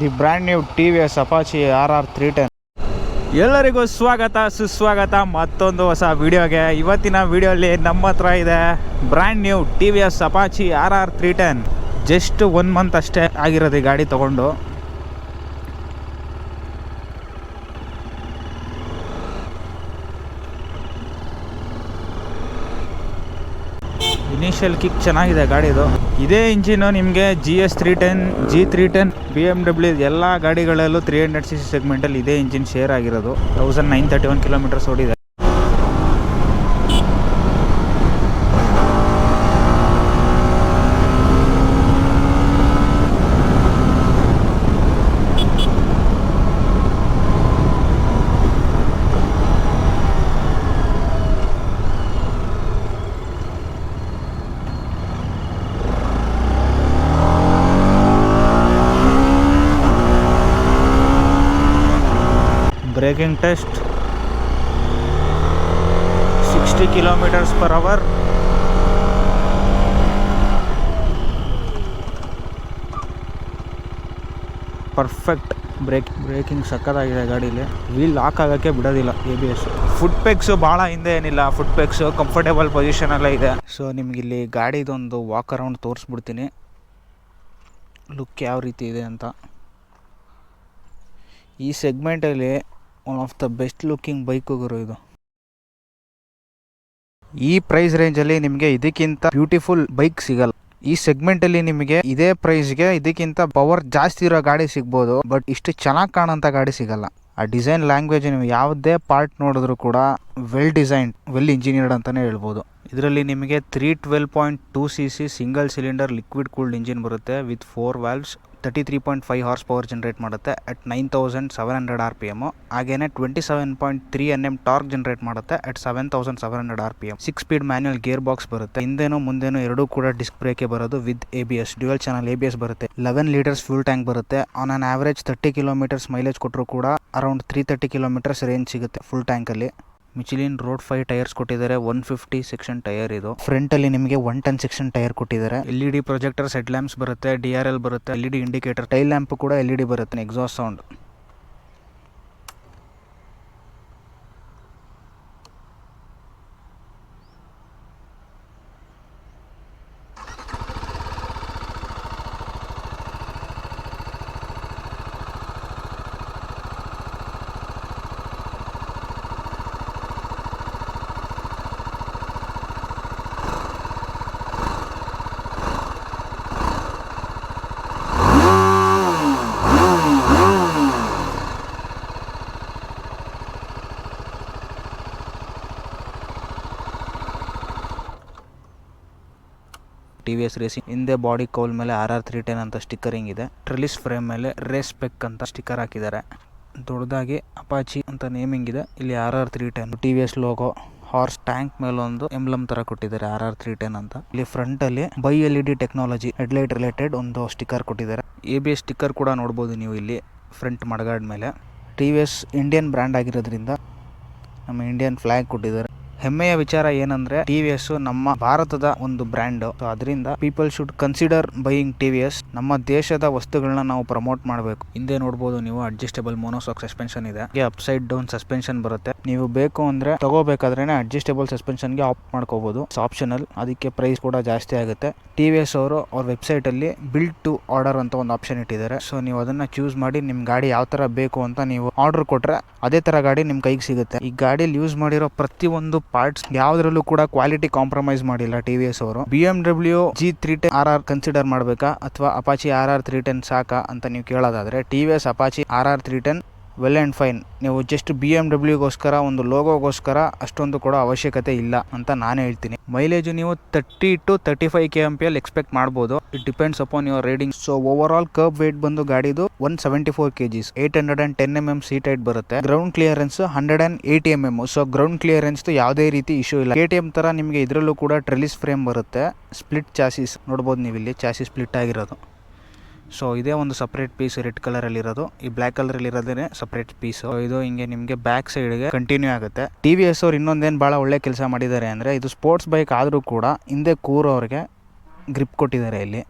The brand new T V S Apache R R three ten. ಎಲ್ಲರಿಗೂ ಸ್ವಾಗತ, ಸುಸ್ವಾಗತ. ಮತ್ತೊಂದು ಹೊಸ ವಿಡಿಯೋಗೆ. ಇವತ್ತಿನ ವಿಡಿಯೋಲಿ ನಮ್ಮ ಹತ್ರ ಇದೆ brand new T V S Apache R R three ten. Just one month ಅಷ್ಟೇ ಆಗಿರೋದು ಈ ಗಾಡಿ ತೊಗೊಂಡು. ಇನಿಷಿಯಲ್ ಕಿಕ್ ಚೆನ್ನಾಗಿದೆ ಗಾಡಿದು. ಇದೇ ಇಂಜಿನು ನಿಮಗೆ G S three ten G three ten B M W ಎಲ್ಲ ಗಾಡಿಗಳಲ್ಲೂ ತ್ರೀ ಹಂಡ್ರೆಡ್ ಸಿ ಸಿ ಸೆಗ್ಮೆಂಟಲ್ಲಿ ಇದೇ ಇಂಜಿನ್ ಶೇರ್ ಆಗಿರೋದು. Thousand nine thirty one kilometres ಓಡಿದೆ. Braking test. Sixty kilometres per hour. Perfect brake, braking ಸಕ್ಕತ್ತಾಗಿದೆ ಗಾಡೀಲಿ. Wheel lock ಆಗೋಕ್ಕೆ ಬಿಡೋದಿಲ್ಲ A B S foot pegs ಭಾಳ ಹಿಂದೆ ಏನಿಲ್ಲ ಫುಡ್ ಪೆಕ್ಸು ಕಂಫರ್ಟೇಬಲ್ ಪೊಸಿಷನಲ್ಲೇ ಇದೆ. ಸೊ ನಿಮಗಿಲ್ಲಿ ಗಾಡಿದೊಂದು ವಾಕ್ ಅರೌಂಡ್ ತೋರಿಸ್ಬಿಡ್ತೀನಿ. ಲುಕ್ ಯಾವ ರೀತಿ ಇದೆ ಅಂತ. ಈ ಸೆಗ್ಮೆಂಟಲ್ಲಿ one of the best looking ಗುರು ಇದು. ಈ ಪ್ರೈಸ್ ರೇಂಜಲ್ಲಿ ನಿಮಗೆ ಇದಕ್ಕಿಂತ ಬ್ಯೂಟಿಫುಲ್ ಬೈಕ್ ಸಿಗಲ್ಲ. ಈ ಸೆಗ್ಮೆಂಟಲ್ಲಿ ನಿಮಗೆ ಇದೇ ಪ್ರೈಸ್ಗೆ ಇದಕ್ಕಿಂತ ಪವರ್ ಜಾಸ್ತಿ ಇರೋ ಗಾಡಿ ಸಿಗ್ಬೋದು. ಬಟ್ ಇಷ್ಟು ಚೆನ್ನಾಗಿ ಕಾಣೋಂಥ ಗಾಡಿ ಸಿಗಲ್ಲ. ಆ ಡಿಸೈನ್ ಲ್ಯಾಂಗ್ವೇಜ್ ನೀವು ಯಾವುದೇ ಪಾರ್ಟ್ ನೋಡಿದ್ರು ಕೂಡ ವೆಲ್ ಡಿಸೈನ್ ವೆಲ್ ಇಂಜಿನಿಯರ್ಡ್ ಅಂತಲೇ ಹೇಳ್ಬೋದು. ಇದರಲ್ಲಿ ನಿಮಗೆ three twelve point two C C single cylinder liquid cooled engine ಬರುತ್ತೆ with four valves thirty three point five horsepower generate ಮಾಡುತ್ತೆ. At nine thousand seven hundred R P M ಹಾಗೇನೆ twenty seven point three N M torque generate ಮಾಡುತ್ತೆ. At seven thousand seven hundred R P M six speed manual gearbox ಬರುತ್ತೆ. ಹಿಂದೆನೋ ಮುಂದೆನೋ ಎರಡೂ ಕೂಡ disc ಬ್ರೇಕೆ ಬರೋದು with A B S dual channel A B S ಬರುತ್ತೆ. ಲೆವೆನ್ ಲೀಟರ್ಸ್ ಫ್ಯೂಲ್ ಟ್ಯಾಂಕ್ ಬರುತ್ತೆ. On on average thirty kilometres mileage ಕೊಟ್ಟರು ಕೂಡ around three thirty kilometres range ಸಿಗುತ್ತೆ ಫುಲ್ ಟ್ಯಾಂಕಲ್ಲಿ ಮಿಚಿಲಿನ್ ರೋಡ್ ಫೈವ್ ಟೈರ್ಸ್ ಕೊಟ್ಟಿದ್ದಾರೆ, ಒನ್ ಫಿಫ್ಟಿ ಸೆಕ್ಷನ್ ಟೈರ್ ಇದು. Front ಅಲ್ಲಿ ನಿಮಗೆ ಒನ್ ಟೆನ್ ಸೆಕ್ಷನ್ ಟೈರ್ ಕೊಟ್ಟಿದ್ದಾರೆ. L E D projector, side lamps ಬರುತ್ತೆ, ಡಿ ಆರ್ ಎಲ್ ಬರುತ್ತೆ, L E D indicator, tail lamp ಕೂಡ ಎಲ್ ಇ ಡಿ ಬರುತ್ತೆ exhaust sound T racing. ಹಿಂದೆ body cowl ಮೇಲೆ ಆರ್ ಆರ್ ತ್ರೀ ಟೆನ್ ಅಂತ stickering ಇದೆ. Trellis frame ಮೇಲೆ race peg ಅಂತ ಸ್ಟಿಕ್ಕರ್ ಹಾಕಿದ್ದಾರೆ. ದೊಡ್ಡದಾಗಿ ಅಪಾಚಿ ಅಂತ ನೇಮಿಂಗ್ ಇದೆ. ಇಲ್ಲಿ R R three ten. T V S logo horse tank ಮೇಲೆ ಒಂದು ಎಂಬ್ಲಮ್ ತರ ಕೊಟ್ಟಿದ್ದಾರೆ ಆರ್ ಆರ್ ತ್ರೀ ಟೆನ್ ಅಂತ. ಇಲ್ಲಿ ಫ್ರಂಟ್ ಅಲ್ಲಿ by L E D technology headlight related ಒಂದು ಸ್ಟಿಕ್ಕರ್ ಕೊಟ್ಟಿದ್ದಾರೆ. ಎ ಬಿ ಎಸ್ ಸ್ಟಿಕ್ಕರ್ ಕೂಡ ನೋಡ್ಬೋದು ನೀವು ಇಲ್ಲಿ ಫ್ರಂಟ್ ಮಡಗಾಡ್ ಮೇಲೆ T V S Indian brand ಆಗಿರೋದ್ರಿಂದ ನಮ್ಮ ಇಂಡಿಯನ್ ಫ್ಲ್ಯಾಗ್ ಕೊಟ್ಟಿದ್ದಾರೆ. ಹೆಮ್ಮೆಯ ವಿಚಾರ ಏನಂದ್ರೆ ಟಿ.ವಿ.ಎಸ್ ನಮ್ಮ ಭಾರತದ ಒಂದು ಬ್ರ್ಯಾಂಡ್ ಅದರಿಂದ people should consider buying T V S ನಮ್ಮ ದೇಶದ ವಸ್ತುಗಳನ್ನ ನಾವು ಪ್ರಮೋಟ್ ಮಾಡಬೇಕು. ಹಿಂದೆ ನೋಡಬಹುದು ನೀವು ಅಡ್ಜಸ್ಟೇಬಲ್ ಮೋನೋಸಾಕ್ ಸಸ್ಪೆನ್ಷನ್ ಇದೆ. ಅಪ್ ಅಪ್ಸೈಡ್ ಡೌನ್ ಸಸ್ಪೆನ್ಷನ್ ಬರುತ್ತೆ. ನೀವು ಬೇಕು ಅಂದ್ರೆ ತಗೋಬೇಕಾದ್ರೆ ಅಡ್ಜಸ್ಟೇಬಲ್ ಸಸ್ಪೆನ್ಷನ್ಗೆ ಆಪ್ಟ್ ಮಾಡ್ಕೋಬಹುದು ಆಪ್ಷನಲ್ ಅದಕ್ಕೆ ಪ್ರೈಸ್ ಕೂಡ ಜಾಸ್ತಿ ಆಗುತ್ತೆ. ಟಿ ವಿ ಎಸ್ ಅವರು ಅವ್ರ ವೆಬ್ಸೈಟ್ ಅಲ್ಲಿ ಬಿಲ್ಡ್ ಟು ಆರ್ಡರ್ ಅಂತ ಒಂದು ಆಪ್ಷನ್ ಇಟ್ಟಿದ್ದಾರೆ. ಸೊ ನೀವು ಅದನ್ನ ಚೂಸ್ ಮಾಡಿ ನಿಮ್ ಗಾಡಿ ಯಾವ ತರ ಬೇಕು ಅಂತ ನೀವು ಆರ್ಡರ್ ಕೊಟ್ರೆ ಅದೇ ತರ ಗಾಡಿ ನಿಮ್ ಕೈಗೆ ಸಿಗುತ್ತೆ. ಈ ಗಾಡಿಯಲ್ಲಿ ಯೂಸ್ ಮಾಡಿರೋ ಪ್ರತಿಯೊಂದು ಪಾರ್ಟ್ಸ್ ಯಾವ್ದ್ರಲ್ಲೂ ಕೂಡ ಕ್ವಾಲಿಟಿ ಕಾಂಪ್ರಮೈಸ್ ಮಾಡಿಲ್ಲ ಟಿ ವಿ ಎಸ್ ಅವರು. B M W G three ten R R consider ಮಾಡಬೇಕಾ? ಅಥವಾ Apache R R three ten ಸಾಕಾ ಅಂತ ನೀವು ಕೇಳೋದಾದ್ರೆ T V S Apache R R three ten well and fine. ನೀವು ಜಸ್ಟ್ ಬಿ ಎಂ ಡಬ್ಲ್ಯೂಗೋಸ್ಕರ ಒಂದು ಲೋಗೋಗೋಸ್ಕರ ಅಷ್ಟೊಂದು ಕೂಡ ಅವಶ್ಯಕತೆ ಇಲ್ಲ ಅಂತ ನಾನು ಹೇಳ್ತೀನಿ. ಮೈಲೇಜ್ ನೀವು thirty to thirty five K M P L expect ಮಾಡ್ಬೋದು. It depends upon your riding so over all kerb weight ಬಂದು ಗಾಡಿದು one seventy four K Gs eight hundred and ten M M seat height ಬರುತ್ತೆ ground clearance hundred and eighty M M so ground clearance ಯಾವುದೇ ರೀತಿ issue ಇಲ್ಲ. K T M ತರ ನಿಮಗೆ ಇದರಲ್ಲೂ ಕೂಡ ಟ್ರೆಲಿಸ್ ಫ್ರೇಮ್ ಬರುತ್ತೆ. ಸ್ಪ್ಲಿಟ್ ಚಾಸಿಸ್ ನೋಡ್ಬೋದು ನೀವು ಇಲ್ಲಿ ಚಾಸಿಸ್ ಸ್ಪ್ಲಿಟ್ ಆಗಿರೋದು. ಸೊ ಇದೇ ಒಂದು ಸಪ್ರೇಟ್ ಪೀಸ್ ರೆಡ್ ಕಲರಲ್ಲಿ ಇರೋದು ಈ ಬ್ಲ್ಯಾಕ್ ಕಲರಲ್ಲಿ ಇರೋದೇ ಸಪ್ರೇಟ್ ಪೀಸ್ ಇದು ಹಿಂಗೆ ನಿಮಗೆ ಬ್ಯಾಕ್ ಸೈಡ್ಗೆ ಕಂಟಿನ್ಯೂ ಆಗುತ್ತೆ. ಟಿ ವಿ ಎಸ್ ಅವ್ರು ಇನ್ನೊಂದೇನು ಭಾಳ ಒಳ್ಳೆ ಕೆಲಸ ಮಾಡಿದ್ದಾರೆ ಅಂದರೆ ಇದು ಸ್ಪೋರ್ಟ್ಸ್ ಬೈಕ್ ಆದರೂ ಕೂಡ ಹಿಂದೆ ಕೂರೋರಿಗೆ ಗ್ರಿಪ್ ಕೊಟ್ಟಿದ್ದಾರೆ ಇಲ್ಲಿ.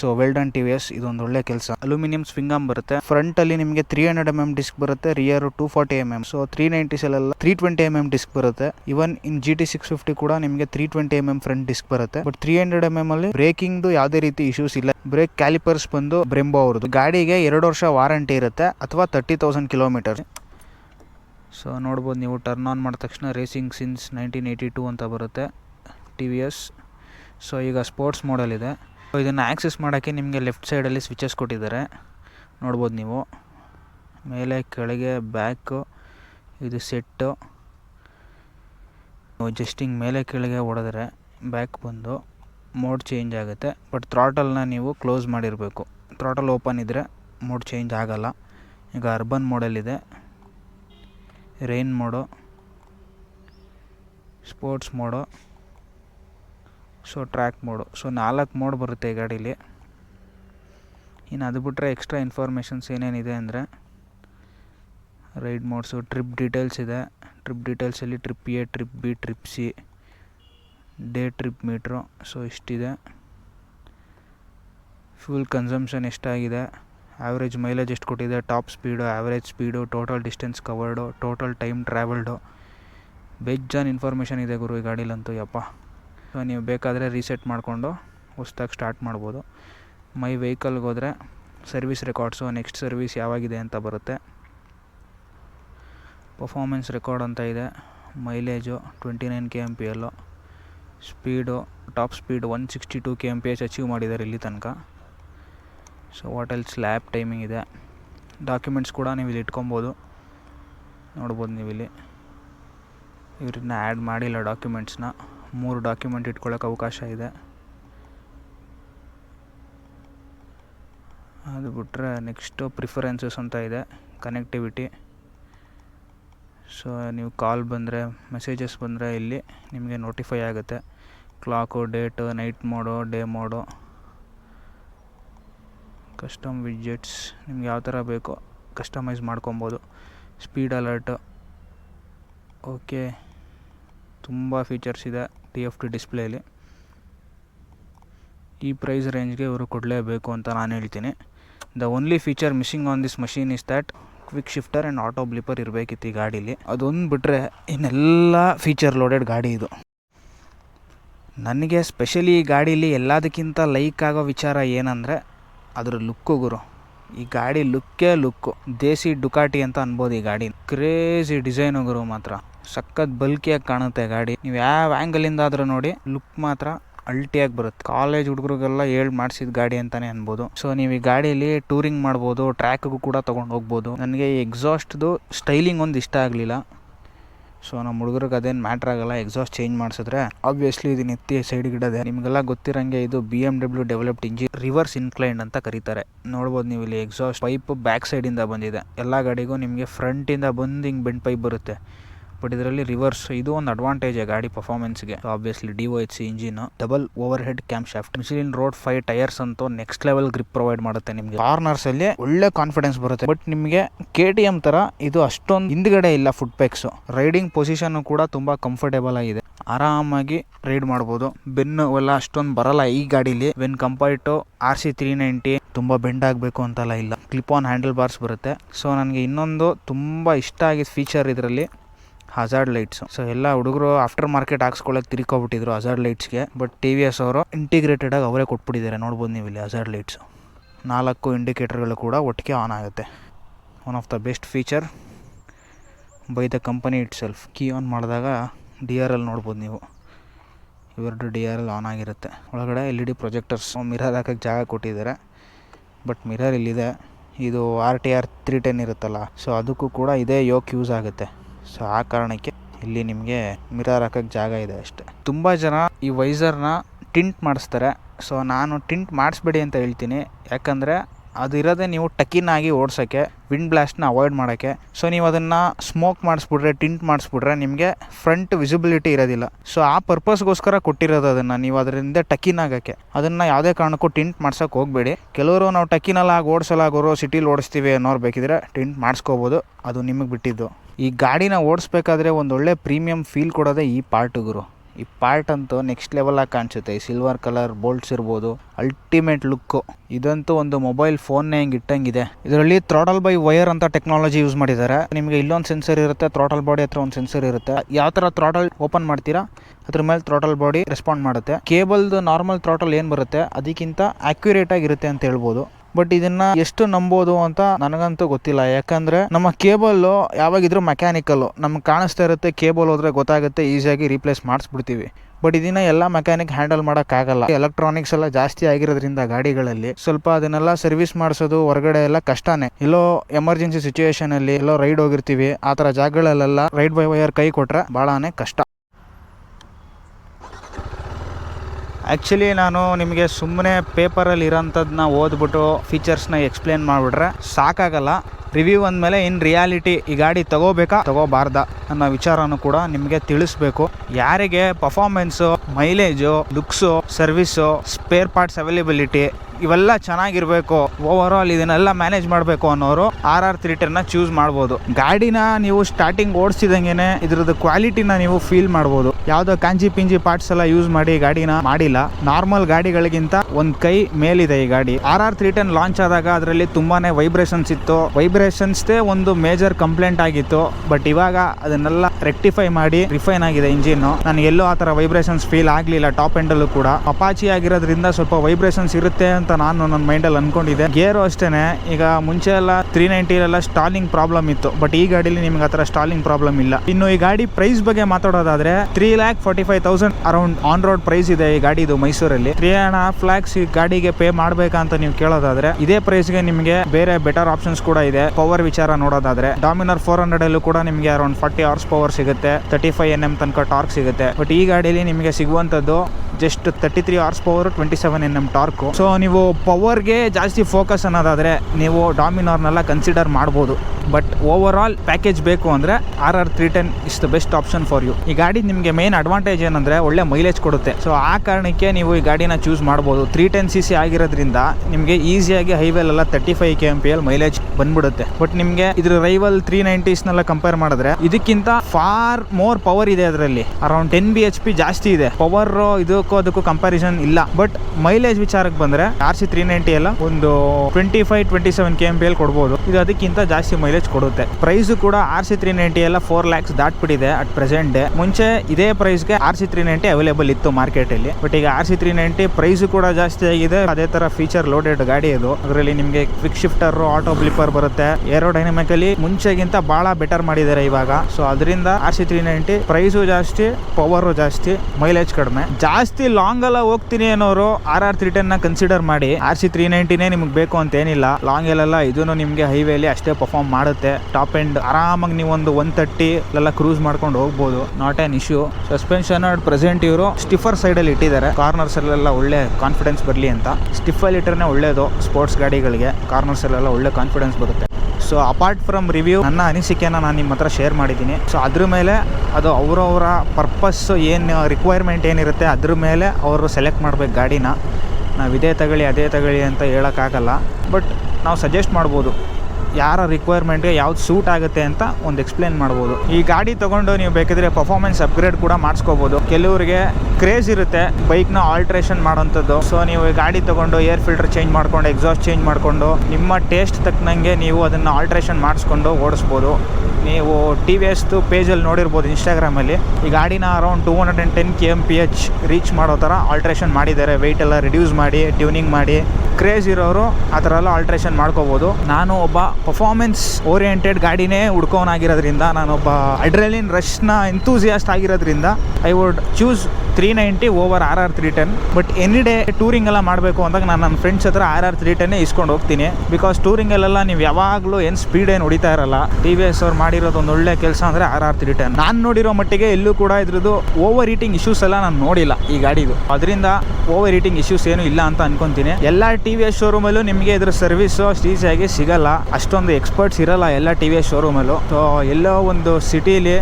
So well done T V S ಇದೊಂದು ಒಳ್ಳೆ ಕೆಲಸ. ಅಲ್ಯೂಮಿನಿಯಂ ಸ್ವಿಂಗಮ್ ಬರುತ್ತೆ. ಫ್ರಂಟ್ ಅಲ್ಲಿ ನಿಮಗೆ three hundred M M disc ಬರುತ್ತೆ. Rear two forty M M so three nineties ಎಲ್ಲ three twenty M M disc ಬರುತ್ತೆ. Even in G T six fifty ಕೂಡ ನಿಮಗೆ three twenty M M front disc ಬರುತ್ತೆ. But three hundred M M ಅಲ್ಲಿ braking ಯಾವುದೇ ರೀತಿ issues ಇಲ್ಲ. Break callipers ಬಂದು ಬ್ರೆಂಬೋ ಅವ್ರದ್ದು. ಗಾಡಿಗೆ ಎರಡು ವರ್ಷ ವಾರಂಟಿ ಇರುತ್ತೆ. ಅಥವಾ ತರ್ಟಿ ತೌಸಂಡ್ ಕಿಲೋಮೀಟರ್ ಸೊ ನೋಡ್ಬೋದು ನೀವು. ಟರ್ನ್ ಆನ್ ಮಾಡಿದ ತಕ್ಷಣ racing since nineteen eighty two ಅಂತ ಬರುತ್ತೆ ಟಿ ವಿ ಎಸ್ ಸೊ ಈಗ ಸ್ಪೋರ್ಟ್ಸ್ ಮಾಡಲ್ ಇದೆ. ಇದನ್ನು ಆ್ಯಕ್ಸಸ್ ಮಾಡೋಕ್ಕೆ ನಿಮಗೆ ಲೆಫ್ಟ್ ಸೈಡಲ್ಲಿ ಸ್ವಿಚಸ್ ಕೊಟ್ಟಿದ್ದಾರೆ. ನೋಡ್ಬೋದು ನೀವು. ಮೇಲೆ, ಕೆಳಗೆ ಬ್ಯಾಕು ಇದು ಸೆಟ್ಟು ಜಸ್ಟಿಂಗ್ ಮೇಲೆ, ಕೆಳಗೆ ಹೊಡೆದ್ರೆ ಬ್ಯಾಕ್ ಬಂದು ಮೋಡ್ ಚೇಂಜ್ ಆಗುತ್ತೆ. ಬಟ್ ಥ್ರಾಟಲ್ನ ನೀವು ಕ್ಲೋಸ್ ಮಾಡಿರಬೇಕು. ಥ್ರಾಟಲ್ ಓಪನ್ ಇದ್ದರೆ ಮೋಡ್ ಚೇಂಜ್ ಆಗೋಲ್ಲ. ಈಗ urban ಮೋಡಲ್ಲಿದೆ rain mode sports mode so track mode so ನಾಲ್ಕು ಮೋಡ್ ಬರುತ್ತೆ ಈ ಗಾಡೀಲಿ. ಇನ್ನು ಅದು ಬಿಟ್ಟರೆ ಎಕ್ಸ್ಟ್ರಾ ಇನ್ಫಾರ್ಮೇಷನ್ಸ್ ಏನೇನಿದೆ ಅಂದರೆ ರೈಡ್ ಮೋಡ್ಸು ಟ್ರಿಪ್ ಡೀಟೇಲ್ಸ್ ಇದೆ. Trip ಡೀಟೇಲ್ಸಲ್ಲಿ trip A trip B trip C day trip meter so ಇಷ್ಟಿದೆ. Fuel consumption ಎಷ್ಟಾಗಿದೆ? ಆ್ಯಾವ್ರೇಜ್ ಮೈಲೇಜ್ ಎಷ್ಟು ಕೊಟ್ಟಿದೆ? Top speed average speed total distance covered total time travelled ಬೇಜಾನ್ information ಇದೆ ಗುರು ಈ ಗಾಡೀಲಂತೂ, ಯಪ್ಪ. ಸೊ ನೀವು ಬೇಕಾದರೆ ರೀಸೆಟ್ ಮಾಡಿಕೊಂಡು ಹೊಸ್ದಾಗಿ ಸ್ಟಾರ್ಟ್ ಮಾಡ್ಬೋದು. ಮೈ ವೆಹಿಕಲ್ಗೆ ಹೋದರೆ ಸರ್ವಿಸ್ ರೆಕಾರ್ಡ್ಸು ನೆಕ್ಸ್ಟ್ ಸರ್ವಿಸ್ ಯಾವಾಗಿದೆ ಅಂತ ಬರುತ್ತೆ. ಪರ್ಫಾಮೆನ್ಸ್ ರೆಕಾರ್ಡ್ ಅಂತ ಇದೆ. Mileage twenty nine K M P L speed top speed one sixty two K M P H achieve ಮಾಡಿದ್ದಾರೆ ಇಲ್ಲಿ ತನಕ. ಸೊ ಹೋಟೆಲ್ ಸ್ಲ್ಯಾಬ್ ಟೈಮಿಂಗ್ ಇದೆ. ಡಾಕ್ಯುಮೆಂಟ್ಸ್ ಕೂಡ ನೀವು ಇಲ್ಲಿ ಇಟ್ಕೊಬೋದು. ನೋಡ್ಬೋದು ನೀವು ಇಲ್ಲಿ ಇವ್ರನ್ನ ಆ್ಯಡ್ ಮಾಡಿಲ್ಲ ಡಾಕ್ಯುಮೆಂಟ್ಸ್ನ ಮೂರು ಡಾಕ್ಯುಮೆಂಟ್ ಇಟ್ಕೊಳ್ಳೋಕೆ ಅವಕಾಶ ಇದೆ. ಅದು ಬಿಟ್ಟರೆ ನೆಕ್ಸ್ಟು ಪ್ರಿಫರೆನ್ಸಸ್ ಅಂತ ಇದೆ ಕನೆಕ್ಟಿವಿಟಿ ಸೊ ನೀವು ಕಾಲ್ ಬಂದರೆ ಮೆಸೇಜಸ್ ಬಂದರೆ ಇಲ್ಲಿ ನಿಮಗೆ ನೋಟಿಫೈ ಆಗುತ್ತೆ. Clock date night mode day mode. Custom widgets ನಿಮ್ಗೆ ಯಾವ ಥರ ಬೇಕೋ ಕಸ್ಟಮೈಸ್ ಮಾಡ್ಕೊಬೋದು. ಸ್ಪೀಡ್ ಅಲರ್ಟು ಓಕೆ ತುಂಬ ಫೀಚರ್ಸ್ ಇದೆ. ಟಿ ಎಫ್ ಟಿ ಡಿಸ್ಪ್ಲೇಲಿ ಈ ಪ್ರೈಸ್ ರೇಂಜ್ಗೆ ಇವರು ಕೊಡಲೇಬೇಕು ಅಂತ ನಾನು ಹೇಳ್ತೀನಿ. The only feature missing on this machine is that quick shifter and auto blipper ಇರಬೇಕಿತ್ತು ಈ ಗಾಡೀಲಿ. ಅದೊಂದು ಬಿಟ್ಟರೆ ಇನ್ನೆಲ್ಲ ಫೀಚರ್ ಲೋಡೆಡ್ ಗಾಡಿ ಇದು. ನನಗೆ ಸ್ಪೆಷಲಿ ಈ ಗಾಡೀಲಿ ಎಲ್ಲದಕ್ಕಿಂತ ಲೈಕ್ ಆಗೋ ವಿಚಾರ ಏನಂದರೆ ಅದರ ಲುಕ್ಕು ಗುರು. ಈ ಗಾಡಿ ಲುಕ್ಕೇ ಲುಕ್ಕು ದೇಸಿ ಡುಕಾಟಿ ಅಂತ ಅನ್ಬೋದು ಈ ಗಾಡಿ. ಕ್ರೇಜಿ ಡಿಸೈನು ಗುರು ಮಾತ್ರ. ಸಖತ್ ಬಲ್ಕಿಯಾಗಿ ಕಾಣುತ್ತೆ ಗಾಡಿ. ನೀವು ಯಾವ ಆ್ಯಂಗಲಿಂದ ಆದರೂ ನೋಡಿ ಲುಕ್ ಮಾತ್ರ ಅಲ್ಟಿಯಾಗಿ ಬರುತ್ತೆ. ಕಾಲೇಜ್ ಹುಡುಗರಿಗೆಲ್ಲ ಹೇಳಿ ಮಾಡಿಸಿದ ಗಾಡಿ ಅಂತಾನೆ ಅನ್ಬೋದು. ಸೊ ನೀವು ಈ ಗಾಡಿಯಲ್ಲಿ ಟೂರಿಂಗ್ ಮಾಡ್ಬೋದು ಟ್ರ್ಯಾಕ್ಗೂ ಕೂಡ ತೊಗೊಂಡು ಹೋಗ್ಬೋದು. ನನಗೆ ಈ ಎಕ್ಸಾಸ್ಟ್ದು ಸ್ಟೈಲಿಂಗ್ ಒಂದು ಇಷ್ಟ ಆಗಲಿಲ್ಲ. ಸೊ ನಮ್ಮ ಹುಡುಗರಿಗೆ ಅದೇನು ಮ್ಯಾಟ್ರ್ ಆಗಲ್ಲ ಎಕ್ಸಾಸ್ಟ್ ಚೇಂಜ್ ಮಾಡಿಸಿದ್ರೆ. ಆಬ್ವಿಯಸ್ಲಿ ಇದನ್ನ ಎತ್ತಿ ಸೈಡ್ಗೆ ಇಡೋದೆ ನಿಮಗೆಲ್ಲ ಗೊತ್ತಿರಂಗೆ ಇದು B M W developed engine reverse inclined ಅಂತ ಕರೀತಾರೆ. ನೋಡ್ಬೋದು ನೀವು ಇಲ್ಲಿ ಎಕ್ಸಾಸ್ಟ್ ಪೈಪ್ ಬ್ಯಾಕ್ ಸೈಡಿಂದ ಬಂದಿದೆ. ಎಲ್ಲ ಗಾಡಿಗೂ ನಿಮಗೆ ಫ್ರಂಟಿಂದ ಬಂದು ಹಿಂಗೆ ಬೆಂಡ್ ಪೈಪ್ ಬರುತ್ತೆ. ಬಟ್ ಇದರಲ್ಲಿ ರಿವರ್ಸ್. ಇದು ಒಂದು ಅಡ್ವಾಂಟೇಜ್ ಗಾಡಿ ಪರ್ಫಾರ್ಮೆನ್ಸ್ಗೆ obviously D O H engine double over head camshaft Michelin road five tyres ಅಂತೂ ನೆಕ್ಸ್ಟ್ ಲೆವೆಲ್ ಗ್ರಿಪ್ ಪ್ರೊವೈಡ್ ಮಾಡುತ್ತೆ ನಿಮಗೆ. ಕಾರ್ನರ್ಸ್ ಅಲ್ಲಿ ಒಳ್ಳೆ ಕಾನ್ಫಿಡೆನ್ಸ್ ಬರುತ್ತೆ. ಬಟ್ ನಿಮಗೆ ಕೆ ಟಿ ಎಂ ತರ ಇದು ಅಷ್ಟೊಂದು ಹಿಂದ್ಗಡೆ ಇಲ್ಲ ಫುಟ್ ಪೆಕ್ಸ್ ರೈಡಿಂಗ್ ಪೊಸಿಷನ್ ಕೂಡ ತುಂಬಾ ಕಂಫರ್ಟೇಬಲ್ ಆಗಿದೆ. ಆರಾಮಾಗಿ ರೈಡ್ ಮಾಡ್ಬೋದು. ಬೆನ್ನು ಎಲ್ಲ ಅಷ್ಟೊಂದು ಬರಲ್ಲ ಈ ಗಾಡಿಲಿ. When compare to R C three ninety ತುಂಬ ಬೆಂಡ್ ಆಗಬೇಕು ಅಂತೆಲ್ಲ ಇಲ್ಲ. ಕ್ಲಿಪ್ ಆನ್ ಹ್ಯಾಂಡಲ್ ಬಾರ್ಸ್ ಬರುತ್ತೆ. ಸೊ ನನಗೆ ಇನ್ನೊಂದು ತುಂಬ ಇಷ್ಟ ಆಗಿದ ಫೀಚರ್ ಇದರಲ್ಲಿ ಹಜಾರ್ಡ್ ಲೈಟ್ಸು ಸೊ ಎಲ್ಲ ಹುಡುಗರು ಆಫ್ಟರ್ ಮಾರ್ಕೆಟ್ ಹಾಕ್ಸ್ಕೊಳ್ಳೋಕೆ ತಿರ್ಕೊಬಿಟ್ಟಿದ್ರು ಹಜಾರ್ಡ್ ಲೈಟ್ಸ್ಗೆ ಬಟ್ ಟಿ ವಿ ಎಸ್ ಅವರು ಇಂಟಿಗ್ರೇಟೆಡ್ ಆಗಿ ಅವರೇ ಕೊಟ್ಬಿಟ್ಟಿದ್ದಾರೆ. ನೋಡ್ಬೋದು ನೀವು ಇಲ್ಲಿ ಹಜಾರ್ಡ್ ಲೈಟ್ಸು ನಾಲ್ಕು ಇಂಡಿಕೇಟರ್ಗಳು ಕೂಡ ಒಟ್ಟಿಗೆ ಆನ್ ಆಗುತ್ತೆ. One of the best feature by the company itself key on ಮಾಡಿದಾಗ ಡಿ ಆರ್ ಎಲ್ ನೋಡ್ಬೋದು ನೀವು. ಇವೆರಡು ಡಿ ಆರ್ ಎಲ್ ಆನ್ ಆಗಿರುತ್ತೆ. ಒಳಗಡೆ L E D projectors mirror ಹಾಕೋಕ್ಕೆ ಜಾಗ ಕೊಟ್ಟಿದ್ದಾರೆ. ಬಟ್ ಮಿರರ್ ಇಲ್ಲಿದೆ. ಇದು R T R three ten ಇರುತ್ತಲ್ಲ. ಸೊ ಅದಕ್ಕೂ ಕೂಡ ಇದೇ ಯೋಕ್ ಯೂಸ್ ಆಗುತ್ತೆ. ಸೊ ಆ ಕಾರಣಕ್ಕೆ ಇಲ್ಲಿ ನಿಮಗೆ ಮಿರರ್ ಹಾಕೋಕ್ಕೆ ಜಾಗ ಇದೆ ಅಷ್ಟೇ. ತುಂಬ ಜನ ಈ ವೈಸರ್ನ ಟಿಂಟ್ ಮಾಡಿಸ್ತಾರೆ. ಸೊ ನಾನು ಟಿಂಟ್ ಮಾಡಿಸ್ಬೇಡಿ ಅಂತ ಹೇಳ್ತೀನಿ. ಯಾಕಂದರೆ ಅದು ಇರೋದೇ ನೀವು ಆಗಿ ಓಡ್ಸೋಕ್ಕೆ ವಿಂಡ್ ಬ್ಲಾಸ್ಟ್ನ ಅವಾಯ್ಡ್ ಮಾಡೋಕ್ಕೆ ಸೊ ನೀವು ಅದನ್ನು ಸ್ಮೋಕ್ ಮಾಡಿಸ್ಬಿಟ್ರೆ ಟಿಂಟ್ ಮಾಡಿಸ್ಬಿಟ್ರೆ ನಿಮಗೆ ಫ್ರಂಟ್ ವಿಸಿಬಿಲಿಟಿ ಇರೋದಿಲ್ಲ. ಸೊ ಆ ಪರ್ಪಸ್ಗೋಸ್ಕರ ಕೊಟ್ಟಿರೋದು ಅದನ್ನು. ನೀವು ಅದರಿಂದ ಟಕಿನ್ ಆಗೋಕ್ಕೆ. ಅದನ್ನು ಯಾವುದೇ ಕಾರಣಕ್ಕೂ ಟಿಂಟ್ ಮಾಡ್ಸೋಕೆ ಹೋಗಬೇಡಿ. ಕೆಲವರು ನಾವು ಟಕಿನಲ್ಲಿ ಆಗಿ ಓಡಿಸಲಾಗೋರು ಸಿಟಿಲಿ ಓಡಿಸ್ತೀವಿ ಅನ್ನೋರು ಬೇಕಿದ್ರೆ ಟಿಂಟ್ ಮಾಡಿಸ್ಕೋಬೋದು. ಅದು ನಿಮಗೆ ಬಿಟ್ಟಿದ್ದು. ಈ ಗಾಡಿನ ಓಡಿಸ್ಬೇಕಾದ್ರೆ ಒಂದೊಳ್ಳೆ ಪ್ರೀಮಿಯಂ ಫೀಲ್ ಕೊಡೋದೇ ಈ ಪಾರ್ಟ್ ಗುರು. ಈ ಪಾರ್ಟ್ ಅಂತೂ ನೆಕ್ಸ್ಟ್ ಲೆವೆಲ್ ಆಗಿ ಕಾಣಿಸುತ್ತೆ. ಈ ಸಿಲ್ವರ್ ಕಲರ್ ಬೋಲ್ಟ್ಸ್ ಇರ್ಬೋದು ಅಲ್ಟಿಮೇಟ್ ಲುಕ್ಕು ಇದಂತೂ ಒಂದು ಮೊಬೈಲ್ ಫೋನ್ನೇ ಹಿಂಗೆ ಇಟ್ಟಂಗಿದೆ. ಇದರಲ್ಲಿ ಥ್ರಾಟಲ್ ಬೈ ವೈರ್ ಅಂತ ಟೆಕ್ನಾಲಜಿ ಯೂಸ್ ಮಾಡಿದ್ದಾರೆ. ನಿಮಗೆ ಇಲ್ಲೊಂದು ಸೆನ್ಸರ್ ಇರುತ್ತೆ ಥ್ರಾಟಲ್ ಬಾಡಿ ಹತ್ರ ಒಂದು ಸೆನ್ಸರ್ ಇರುತ್ತೆ. ಯಾವ ಥರ ಥ್ರಾಟಲ್ ಓಪನ್ ಮಾಡ್ತೀರಾ, ಅದ್ರ ಮೇಲೆ ಥ್ರಾಟಲ್ ಬಾಡಿ ರೆಸ್ಪಾಂಡ್ ಮಾಡುತ್ತೆ. ಕೇಬಲ್ದು ನಾರ್ಮಲ್ ಥ್ರಾಟಲ್ ಏನು ಬರುತ್ತೆ, ಅದಕ್ಕಿಂತ ಆಕ್ಯುರೇಟ್ ಆಗಿರುತ್ತೆ ಅಂತ ಹೇಳ್ಬೋದು. ಬಟ್ ಇದನ್ನ ಎಷ್ಟು ನಂಬೋದು ಅಂತ ನನಗಂತೂ ಗೊತ್ತಿಲ್ಲ. ಯಾಕಂದ್ರೆ ನಮ್ಮ ಕೇಬಲ್ ಯಾವಾಗಿದ್ರು ಮೆಕ್ಯಾನಿಕಲ್ ನಮ್ಗೆ ಕಾಣಿಸ್ತಾ ಇರುತ್ತೆ, ಕೇಬಲ್ ಹೋದ್ರೆ ಗೊತ್ತಾಗುತ್ತೆ, ಈಸಿಯಾಗಿ ರೀಪ್ಲೇಸ್ ಮಾಡಿಸ್ಬಿಡ್ತೀವಿ. ಬಟ್ ಇದನ್ನ ಎಲ್ಲ ಮೆಕ್ಯಾನಿಕ್ ಹ್ಯಾಂಡಲ್ ಮಾಡೋಕ್ಕಾಗಲ್ಲ. ಎಲೆಕ್ಟ್ರಾನಿಕ್ಸ್ ಎಲ್ಲ ಜಾಸ್ತಿ ಆಗಿರೋದ್ರಿಂದ ಗಾಡಿಗಳಲ್ಲಿ ಸ್ವಲ್ಪ ಅದನ್ನೆಲ್ಲ ಸರ್ವಿಸ್ ಮಾಡಿಸೋದು ಹೊರಗಡೆ ಎಲ್ಲ ಕಷ್ಟನೇ. ಎಲ್ಲೋ ಎಮರ್ಜೆನ್ಸಿ ಸಿಚುವೇಶನ್ ಅಲ್ಲಿ ಎಲ್ಲೋ ರೈಡ್ ಹೋಗಿರ್ತೀವಿ, ಆ ಥರ ಜಾಗಗಳಲ್ಲೆಲ್ಲ ರೈಡ್ ಬೈ ವೈಯರ್ ಕೈ ಕೊಟ್ರೆ ಬಹಳನೇ ಕಷ್ಟ. ಆ್ಯಕ್ಚುಲಿ ನಾನು ನಿಮಗೆ ಸುಮ್ಮನೆ ಪೇಪರಲ್ಲಿ ಇರೋಂಥದ್ದನ್ನ ಓದ್ಬಿಟ್ಟು ಫೀಚರ್ಸ್ನ ಎಕ್ಸ್ಪ್ಲೇನ್ ಮಾಡಿಬಿಟ್ರೆ ಸಾಕಾಗಲ್ಲ. ರಿವ್ಯೂ ಅಂದಮೇಲೆ ಇನ್ ರಿಯಾಲಿಟಿ ಈ ಗಾಡಿ ತಗೋಬೇಕಾ? ತಗೋಬಾರ್ದ ಅನ್ನೋ ವಿಚಾರನೂ ಕೂಡ ನಿಮಗೆ ತಿಳಿಸ್ಬೇಕು. ಯಾರಿಗೆ performance mileage looks service spare parts availability ಇವೆಲ್ಲ ಚೆನ್ನಾಗಿರಬೇಕು ಓವರ್ ಆಲ್ ಇದನ್ನೆಲ್ಲ ಮ್ಯಾನೇಜ್ ಮಾಡಬೇಕು ಅನ್ನೋರು ಆರ್ ಆರ್ ತ್ರೀ ಟೆನ್ನ ಚೂಸ್ ಮಾಡ್ಬೋದು. ಗಾಡಿನ ನೀವು ಸ್ಟಾರ್ಟಿಂಗ್ ಓಡಿಸಿದಂಗೆ ಇದ್ರದ್ದು ಕ್ವಾಲಿಟಿನ ನೀವು ಫೀಲ್ ಮಾಡ್ಬೋದು. ಯಾವುದೋ ಕಾಂಜಿ ಪಿಂಜಿ ಪಾರ್ಟ್ಸ್ ಎಲ್ಲ ಯೂಸ್ ಮಾಡಿ ಗಾಡಿನ ಮಾಡಿಲ್ಲ. ನಾರ್ಮಲ್ ಗಾಡಿಗಳಿಗಿಂತ ಒಂದು ಕೈ ಮೇಲಿದೆ ಈ ಗಾಡಿ. R R three ten launch ಆದಾಗ ಅದರಲ್ಲಿ ತುಂಬಾನೇ ವೈಬ್ರೇಷನ್ಸ್ ಇತ್ತು. ವೈಬ್ರೇಷನ್ಸ್ದೇ ಒಂದು ಮೇಜರ್ ಕಂಪ್ಲೇಂಟ್ ಆಗಿತ್ತು. ಬಟ್ ಇವಾಗ ಅದನ್ನೆಲ್ಲ ರೆಕ್ಟಿಫೈ ಮಾಡಿ ರಿಫೈನ್ ಆಗಿದೆ ಇಂಜಿನ್ ನನಗೆ ಎಲ್ಲೂ ಆತರ ವೈಬ್ರೇಷನ್ಸ್ ಫೀಲ್ ಆಗಲಿಲ್ಲ ಟಾಪ್ ಎಂಡಲ್ಲೂ ಕೂಡ. ಅಪಾಚಿ ಆಗಿರೋದ್ರಿಂದ ಸ್ವಲ್ಪ ವೈಬ್ರೇಷನ್ಸ್ ಇರುತ್ತೆ ಅಂತ ನಾನು ನನ್ನ ಮೈಂಡಲ್ಲಿ ಅನ್ಕೊಂಡಿದ್ದೆ. ಗೇರು ಅಷ್ಟೇನೆ. ಈಗ ಮುಂಚೆ ಎಲ್ಲ ತ್ರೀ ನೈಂಟಿಲೆಲ್ಲ ಸ್ಟಾಲಿಂಗ್ ಪ್ರಾಬ್ಲಮ್ ಇತ್ತು. ಬಟ್ ಈ ಗಾಡಿಲಿ ನಿಮ್ಗೆ ಆತರ ಸ್ಟಾಲಿಂಗ್ ಪ್ರಾಬ್ಲಮ್ ಇಲ್ಲ. ಇನ್ನು ಈ ಗಾಡಿ ಪ್ರೈಸ್ ಬಗ್ಗೆ ಮಾತಾಡೋದಾದ್ರೆ three lakh forty five thousand around on road price ಇದೆ ಈ ಗಾಡಿದು ಮೈಸೂರಲ್ಲಿ. ತ್ರೀ ಅಂಡ್ ಹಾಫ್ ಲ್ಯಾಕ್ಸ್ ಈ ಗಾಡಿಗೆ ಪೇ ಮಾಡ್ಬೇಕಂತ ನೀವು ಕೇಳೋದಾದ್ರೆ, ಇದೇ ಪ್ರೈಸ್ಗೆ ನಿಮಗೆ ಬೇರೆ ಬೆಟರ್ ಆಪ್ಷನ್ಸ್ ಕೂಡ ಇದೆ. ಪವರ್ ವಿಚಾರ ನೋಡೋದಾದ್ರೆ ಡಾಮಿನರ್ ಫೋರ್ ಹಂಡ್ರೆಡ್ ಅಲ್ಲೂ ಕೂಡ ನಿಮಗೆ ಅರೌಂಡ್ ಫಾರ್ಟಿ ಅವರ್ಸ್ ಪವರ್ ಸಿಗುತ್ತೆ ತರ್ಟಿ ಫೈವ್ ಎನ್ ಎಂ ತನಕ ಟಾರ್ಕ್ ಸಿಗುತ್ತೆ. ಬಟ್ ಈ ಗಾಡಿಯಲ್ಲಿ ನಿಮಗೆ ಸಿಗುವಂಥದ್ದು just thirty three horse power twenty seven N M torque so ನೀವು ಪವರ್ಗೆ ಜಾಸ್ತಿ ಫೋಕಸ್ ಅನ್ನೋದಾದರೆ ನೀವು ಡಾಮಿನೋರ್ನೆಲ್ಲ ಕನ್ಸಿಡರ್ ಮಾಡ್ಬೋದು. ಬಟ್ ಓವರ್ ಆಲ್ ಪ್ಯಾಕೇಜ್ ಬೇಕು ಅಂದರೆ R R three ten is the best option for you ಈ ಗಾಡಿ ನಿಮಗೆ ಮೇನ್ ಅಡ್ವಾಂಟೇಜ್ ಏನಂದರೆ ಒಳ್ಳೆ ಮೈಲೇಜ್ ಕೊಡುತ್ತೆ. ಸೊ ಆ ಕಾರಣಕ್ಕೆ ನೀವು ಈ ಗಾಡಿನ ಚೂಸ್ ಮಾಡ್ಬೋದು. ತ್ರೀ ಟೆನ್ ಸಿ ಸಿ ಆಗಿರೋದ್ರಿಂದ ನಿಮಗೆ ಈಸಿಯಾಗಿ ಹೈವೇಲೆಲ್ಲ thirty five K M P L mileage ಬಂದ್ಬಿಡುತ್ತೆ. ಬಟ್ ನಿಮಗೆ ಇದ್ರ ರೈವಲ್ ತ್ರೀ ನೈಂಟೀಸ್ನೆಲ್ಲ ಕಂಪೇರ್ ಮಾಡಿದ್ರೆ ಇದಕ್ಕಿಂತ ಫಾರ್ ಮೋರ್ ಪವರ್ ಇದೆ ಅದರಲ್ಲಿ. Around ten B H P ಜಾಸ್ತಿ ಇದೆ. ಪವರ್ ಇದಕ್ಕೂ ಅದಕ್ಕೂ ಕಂಪ್ಯಾರಿಸನ್ ಇಲ್ಲ. ಬಟ್ ಮೈಲೇಜ್ ವಿಚಾರಕ್ಕೆ ಬಂದ್ರೆ ಆರ್ ಸಿ ತ್ರೀ ನೈಂಟಿ ಎಲ್ಲ ಒಂದು twenty five twenty seven K M B L ಕೊಡ್ಬೋದು. ಇದು ಅದಕ್ಕಿಂತ ಜಾಸ್ತಿ ಮೈಲೇಜ್ ಕೊಡುತ್ತೆ. ಪ್ರೈಸ್ ಕೂಡ ಆರ್ ಸಿ ತ್ರೀ ನೈಂಟಿ ಎಲ್ಲ ಫೋರ್ ಲ್ಯಾಕ್ಸ್ ದಾಟ್ಬಿಟ್ಟಿದೆ ಅಟ್ ಪ್ರೆಸೆಂಟ್ ಡೇ ಮುಂಚೆ ಇದೇ ಪ್ರೈಸ್ಗೆ R C three ninety available ಇತ್ತು ಮಾರ್ಕೆಟ್ ಅಲ್ಲಿ. ಬಟ್ ಈಗ R C three ninety price ಕೂಡ ಜಾಸ್ತಿ ಆಗಿದೆ. ಅದೇ ತರ ಫೀಚರ್ ಲೋಡೆಡ್ ಗಾಡಿ ಅದು ಅದರಲ್ಲಿ ನಿಮಗೆ ಕ್ವಿಕ್ ಶಿಫ್ಟರ್ ಆಟೋ ಬ್ಲಿಪ್ಪರ್ ಬರುತ್ತೆ. ಏರೋಡೈನಮಿಕಲಿ ಮುಂಚೆಗಿಂತ ಬಹಳ ಬೆಟರ್ ಮಾಡಿದ್ದಾರೆ ಇವಾಗ. ಸೊ ಅದರಿಂದ R C three ninety price ಜಾಸ್ತಿ ಪವರು ಜಾಸ್ತಿ ಮೈಲೇಜ್ ಕಡಿಮೆ. ಜಾಸ್ತಿ ಲಾಂಗ್ ಎಲ್ಲ ಹೋಗ್ತೀನಿ ಅನ್ನೋರು ಆರ್ ಆರ್ ತ್ರೀ ನ ಕನ್ಸಿಡರ್ ಮಾಡಿ ಆರ್ ಸಿ ತ್ರೀ ನೈಂಟಿನೇ ನಿಮ್ಗೆ ಬೇಕು ಅಂತ ಏನಿಲ್ಲ ಲಾಂಗ್ ಎಲ್ಲ ಇದನ್ನು ನಿಮಗೆ ಅಲ್ಲಿ ಅಷ್ಟೇ ಪರ್ಫಾರ್ಮ್ ಮಾಡುತ್ತೆ. ಟಾಪ್ ಎಂಡ್ ಆರಾಮಾಗಿ ನೀವು ಒಂದು ಒನ್ ತರ್ಟಿ ಎಲ್ಲ ಕ್ರೂಸ್ ಮಾಡ್ಕೊಂಡು ಹೋಗ್ಬೋದು. Not an issue suspension present ಇವರು ಸ್ಟಿಫರ್ ಸೈಡ್ ಅಲ್ಲಿ ಇಟ್ಟಿದ್ದಾರೆ. ಕಾರ್ನರ್ಸ್ ಅಲ್ಲೆಲ್ಲ ಒಳ್ಳೆ ಕಾನ್ಫಿಡೆನ್ಸ್ ಬರಲಿ ಅಂತ. ಸ್ಟಿಫಲ್ಲಿ ಇಟ್ಟರೆ ಒಳ್ಳೇದು ಸ್ಪೋರ್ಟ್ಸ್ ಗಾಡಿಗಳಿಗೆ. ಕಾರ್ನರ್ಸ್ ಅಲ್ಲೆಲ್ಲ ಒಳ್ಳೆ ಕಾನ್ಫಿಡೆನ್ಸ್ ಬರುತ್ತೆ. ಸೊ ಅಪಾರ್ಟ್ ಫ್ರಮ್ ರಿವ್ಯೂ ನನ್ನ ಅನಿಸಿಕೆನ ನಾನು ನಿಮ್ಮ ಹತ್ರ ಶೇರ್ ಮಾಡಿದ್ದೀನಿ. ಸೊ ಅದ್ರ ಮೇಲೆ ಅದು ಅವರವರ ಪರ್ಪಸ್ ಏನು ರಿಕ್ವೈರ್ಮೆಂಟ್ ಏನಿರುತ್ತೆ, ಅದ್ರ ಮೇಲೆ ಅವರು ಸೆಲೆಕ್ಟ್ ಮಾಡ್ಬೇಕು ಗಾಡಿನ. ನಾವು ಇದೇ ತಗೊಳ್ಳಿ, ಅದೇ ತಗೊಳ್ಳಿ ಅಂತ ಹೇಳೋಕ್ಕಾಗಲ್ಲ. ಬಟ್ ನಾವು ಸಜೆಸ್ಟ್ ಮಾಡ್ಬೋದು. ಯಾರ ರಿಕ್ವೈರ್ಮೆಂಟ್ಗೆ ಯಾವ್ದು ಸೂಟ್ ಆಗುತ್ತೆ ಅಂತ ಒಂದು ಎಕ್ಸ್ಪ್ಲೇನ್ ಮಾಡ್ಬೋದು. ಈ ಗಾಡಿ ತೊಗೊಂಡು ನೀವು ಬೇಕಿದ್ರೆ ಪರ್ಫಾರ್ಮೆನ್ಸ್ ಅಪ್ಗ್ರೇಡ್ ಕೂಡ ಮಾಡಿಸ್ಕೋಬೋದು. ಕೆಲವರಿಗೆ ಕ್ರೇಜ್ ಇರುತ್ತೆ ಬೈಕ್ನ ಆಲ್ಟ್ರೇಷನ್ ಮಾಡೋಂಥದ್ದು ಸೊ ನೀವು ಗಾಡಿ ತೊಗೊಂಡು ಏರ್ ಫಿಲ್ಟರ್ ಚೇಂಜ್ ಮಾಡ್ಕೊಂಡು ಎಕ್ಸಾಸ್ಟ್ ಚೇಂಜ್ ಮಾಡಿಕೊಂಡು, ನಿಮ್ಮ ಟೇಸ್ಟ್ ತಕ್ಕನಂಗೆ ನೀವು ಅದನ್ನು ಆಲ್ಟ್ರೇಷನ್ ಮಾಡಿಸ್ಕೊಂಡು ಓಡಿಸ್ಬೋದು. ನೀವು ಟಿ ವಿ ಎಸ್ದು ಪೇಜಲ್ಲಿ ನೋಡಿರ್ಬೋದು ಇನ್ಸ್ಟಾಗ್ರಾಮಲ್ಲಿ ಈ ಗಾಡಿನ around two hundred and ten K M P H reach ಮಾಡೋ ಥರ ಆಲ್ಟ್ರೇಷನ್ ಮಾಡಿದ್ದಾರೆ. ವೆಯ್ಟ್ ಎಲ್ಲ ರಿಡ್ಯೂಸ್ ಮಾಡಿ ಟ್ಯೂನಿಂಗ್ ಮಾಡಿ. ಕ್ರೇಜ್ ಇರೋರು ಆ ಥರ ಎಲ್ಲ ಆಲ್ಟ್ರೇಷನ್ ಮಾಡ್ಕೋಬೋದು. ನಾನು ಒಬ್ಬ ಪರ್ಫಾರ್ಮೆನ್ಸ್ ಓರಿಯೆಂಟೆಡ್ ಗಾಡಿನೇ ಹುಡ್ಕೋನಾಗಿರೋದ್ರಿಂದ, ನಾನೊಬ್ಬ ಅಡ್ರೆಲಿನ್ ರಶ್ನ ಎಂತೂಸಿಯಾಸ್ಟ್ ಆಗಿರೋದ್ರಿಂದ I would choose three ninety over R R three ten but any day touring ಎಲ್ಲ ಮಾಡಬೇಕು ಅಂದಾಗ ನಾನು ನನ್ನ ಫ್ರೆಂಡ್ಸ್ ಹತ್ರ ಆರ್ ಆರ್ ತ್ರೀ ಟೆನ್ನೇ ಇಸ್ಕೊಂಡು ಹೋಗ್ತೀನಿ. ಬಿಕಾಸ್ ಟೂರಿಂಗಲ್ಲೆಲ್ಲ ನೀವು ಯಾವಾಗಲೂ ಏನು ಸ್ಪೀಡ್ ಏನು ಹೊಡಿತಾ ಇರಲ್ಲ. ಟಿ ವಿ ಎಸ್ ಅವ್ರು ಮಾಡಿರೋದು ಒಂದು ಒಳ್ಳೆ ಕೆಲಸ ಅಂದರೆ ಆರ್ ಆರ್ ತ್ರೀ ಟೆನ್ ನಾನು ನೋಡಿರೋ ಮಟ್ಟಿಗೆ ಎಲ್ಲೂ ಕೂಡ ಇದ್ರದ್ದು ಓವರ್ ಈಟಿಂಗ್ ಇಶ್ಯೂಸ್ ಎಲ್ಲ ನಾನು ನೋಡಿಲ್ಲ ಈ ಗಾಡಿದು. ಅದರಿಂದ ಓವರ್ ಹೀಟಿಂಗ್ ಇಶ್ಯೂಸ್ ಏನು ಇಲ್ಲ ಅಂತ ಅನ್ಕೊಂತೀನಿ. ಎಲ್ಲ ಟಿ ವಿ ಎಸ್ ಶೋರೂಮಲ್ಲೂ ನಿಮಗೆ ಇದ್ರ ಸರ್ವಿಸು ಈಸಿಯಾಗಿ ಸಿಗಲ್ಲ. ಅಷ್ಟೊಂದು ಎಕ್ಸ್ಪರ್ಟ್ಸ್ ಇರಲ್ಲ ಎಲ್ಲ ಟಿ ವಿ ಎಸ್ ಶೋರೂಮಲ್ಲೂ. ಸೊ ಎಲ್ಲೋ ಒಂದು ಸಿಟಿಲಿ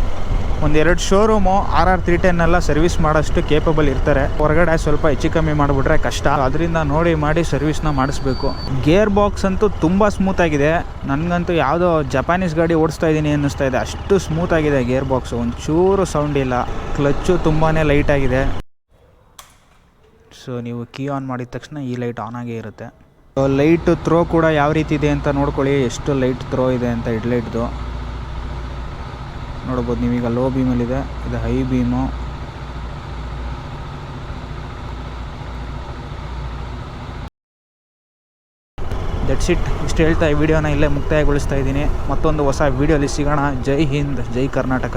ಒಂದೆರಡು showroom R R three ten ಎಲ್ಲ ಸರ್ವಿಸ್ ಮಾಡೋಷ್ಟು ಕೇಪಬಲ್ ಇರ್ತಾರೆ. ಹೊರಗಡೆ ಸ್ವಲ್ಪ ಹೆಚ್ಚು ಕಮ್ಮಿ ಮಾಡಿಬಿಟ್ರೆ ಕಷ್ಟ. ಅದರಿಂದ ನೋಡಿ ಮಾಡಿ ಸರ್ವಿಸ್ನ ಮಾಡಿಸ್ಬೇಕು. ಗೇರ್ ಬಾಕ್ಸ್ ಅಂತೂ ತುಂಬ ಸ್ಮೂತ್ ಆಗಿದೆ. ನನಗಂತೂ ಯಾವುದೋ ಜಪಾನೀಸ್ ಗಾಡಿ ಓಡಿಸ್ತಾ ಇದ್ದೀನಿ ಅನ್ನಿಸ್ತಾ ಇದೆ. ಅಷ್ಟು ಸ್ಮೂತ್ ಆಗಿದೆ ಗೇರ್ ಬಾಕ್ಸು ಒಂಚೂರು ಸೌಂಡ್ ಇಲ್ಲ. ಕ್ಲಚ್ಚು ತುಂಬಾ ಲೈಟ್ ಆಗಿದೆ. ಸೊ ನೀವು ಕೀ ಆನ್ ಮಾಡಿದ ತಕ್ಷಣ ಈ ಲೈಟ್ ಆನ್ ಆಗೇ ಇರುತ್ತೆ. ಲೈಟ್ ಥ್ರೋ ಕೂಡ ಯಾವ ರೀತಿ ಇದೆ ಅಂತ ನೋಡ್ಕೊಳ್ಳಿ. ಎಷ್ಟು ಲೈಟ್ ಥ್ರೋ ಇದೆ ಅಂತ ಹೆಡ್ಲೈಟ್ದು ನೋಡ್ಬೋದು ನೀವೀಗ ಲೋ ಬೀಮಲ್ಲಿದೆ ಇದು ಹೈ ಬೀಮು ದಟ್ಸ್ ಇಟ್ ಇಷ್ಟು ಹೇಳ್ತಾ ಈ ವಿಡಿಯೋನ ಇಲ್ಲೇ ಮುಕ್ತಾಯಗೊಳಿಸ್ತಾ ಇದ್ದೀನಿ. ಮತ್ತೊಂದು ಹೊಸ ವಿಡಿಯೋಲಿ ಸಿಗೋಣ. ಜೈ ಹಿಂದ್, ಜೈ ಕರ್ನಾಟಕ.